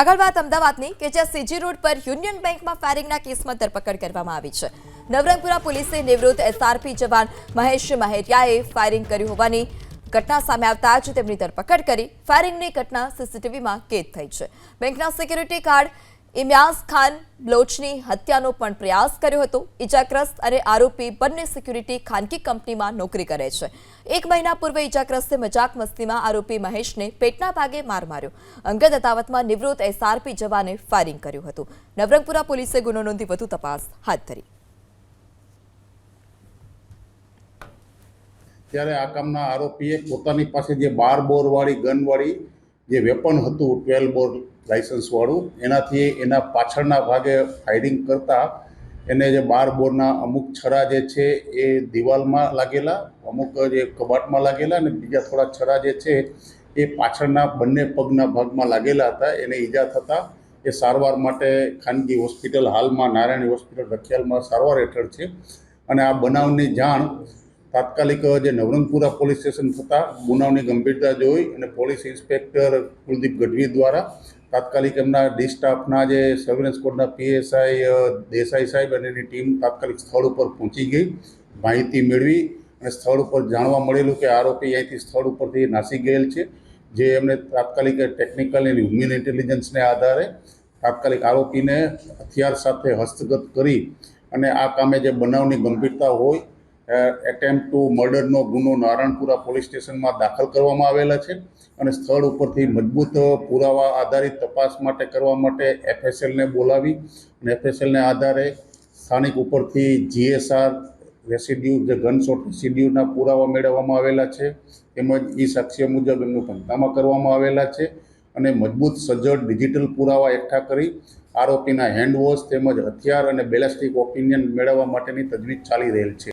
આગળ વાત અમદાવાદની, કે જ્યાં સીજી રોડ પર યુનિયન બેંકમાં ફાયરિંગના કેસમાં ધરપકડ કરવામાં આવી છે. નવરંગપુરા પોલીસે નિવૃત્ત એસઆરપી જવાન મહેશ મહેરિયાએ ફાયરિંગ કર્યું હોવાની ઘટના સામે આવતા જ તેમની ધરપકડ કરી ફાયરિંગની ઘટના સીસીટીવીમાં કેદ થઈ છે. બેંકના સિક્યુરિટી ગાર્ડ ઇમ્યાઝ ખાન બ્લોચની હત્યાનો પણ પ્રયાસ કર્યો હતો. ઇજાગ્રસ્ત અને આરોપી બંને સિક્યુરિટી ખાનગી કંપનીમાં નોકરી કરે છે. એક મહિના પૂર્વે ઇજાગ્રસ્તે મજાક મસ્તીમાં આરોપી મહેશને પેટના ભાગે માર માર્યો. અંગત અદાવતમાં નિવૃત્ત એસઆરપી જવાને ફાયરિંગ કર્યું હતું. નવરંગપુરા પોલીસે ગુનો નોંધી વધુ તપાસ હાથ ધરી. ત્યારે આ કામના આરોપીએ પોતાની પાસે જે બાર બોરવાળી ગનવાળી જે વેપન હતું ટ્વેલ્વ બોર લાઇસન્સવાળું એનાથી એના પાછળના ભાગે ફાયરિંગ કરતાં એને જે બાર બોરના અમુક છરા જે છે એ દિવાલમાં લાગેલા, અમુક જે કબાટમાં લાગેલા અને બીજા થોડા છરા જે છે એ પાછળના બંને પગના ભાગમાં લાગેલા હતા. એને ઈજા થતાં એ સારવાર માટે ખાનગી હોસ્પિટલ, હાલમાં નારાયણી હોસ્પિટલ રખિયાલમાં સારવાર હેઠળ છે. અને આ બનાવની જાણ તાત્કાલિક જે નવરંગપુરા પોલીસ સ્ટેશન થતાં ગુનાઓની ગંભીરતા જોઈ અને પોલીસ ઇન્સ્પેક્ટર કુલદીપ ગઢવી દ્વારા તાત્કાલિક એમના ડી સ્ટાફના જે સર્વેલન્સ કોડના પીએસઆઈ દેસાઈ સાહેબ અને એની ટીમ તાત્કાલિક સ્થળ ઉપર પહોંચી ગઈ. માહિતી મેળવી અને સ્થળ ઉપર જાણવા મળેલું કે આરોપી અહીંથી સ્થળ ઉપરથી નાસી ગયેલ છે, જે એમને તાત્કાલિક ટેકનિકલ અને હ્યુમન ઇન્ટેલિજન્સને આધારે તાત્કાલિક આરોપીને હથિયાર સાથે હસ્તગત કરી અને આ કામે જે બનાવની ગંભીરતા હોય એટેમ્પ ટુ મર્ડરનો ગુનો નારાયણપુરા પોલીસ સ્ટેશનમાં દાખલ કરવામાં આવેલા છે અને સ્થળ ઉપરથી મજબૂત પુરાવા આધારિત તપાસ માટે કરવા માટે એફએસએલને બોલાવી અને એફએસએલને આધારે સ્થાનિક ઉપરથી જીએસઆર રેસિડ્યુ, જે ગનશોટ રેસિડ્યુના પુરાવા મેળવવામાં આવેલા છે, તેમજ એ સાક્ષ્ય મુજબ એમનું પંતામાં કરવામાં આવેલા છે અને મજબૂત, સજ્જડ ડિજિટલ પુરાવા એકઠા કરી આરોપીના હેન્ડવોશ તેમજ હથિયાર અને બેલેસ્ટિક ઓપિનિયન મેળવવા માટેની તજવીજ ચાલી રહેલ છે.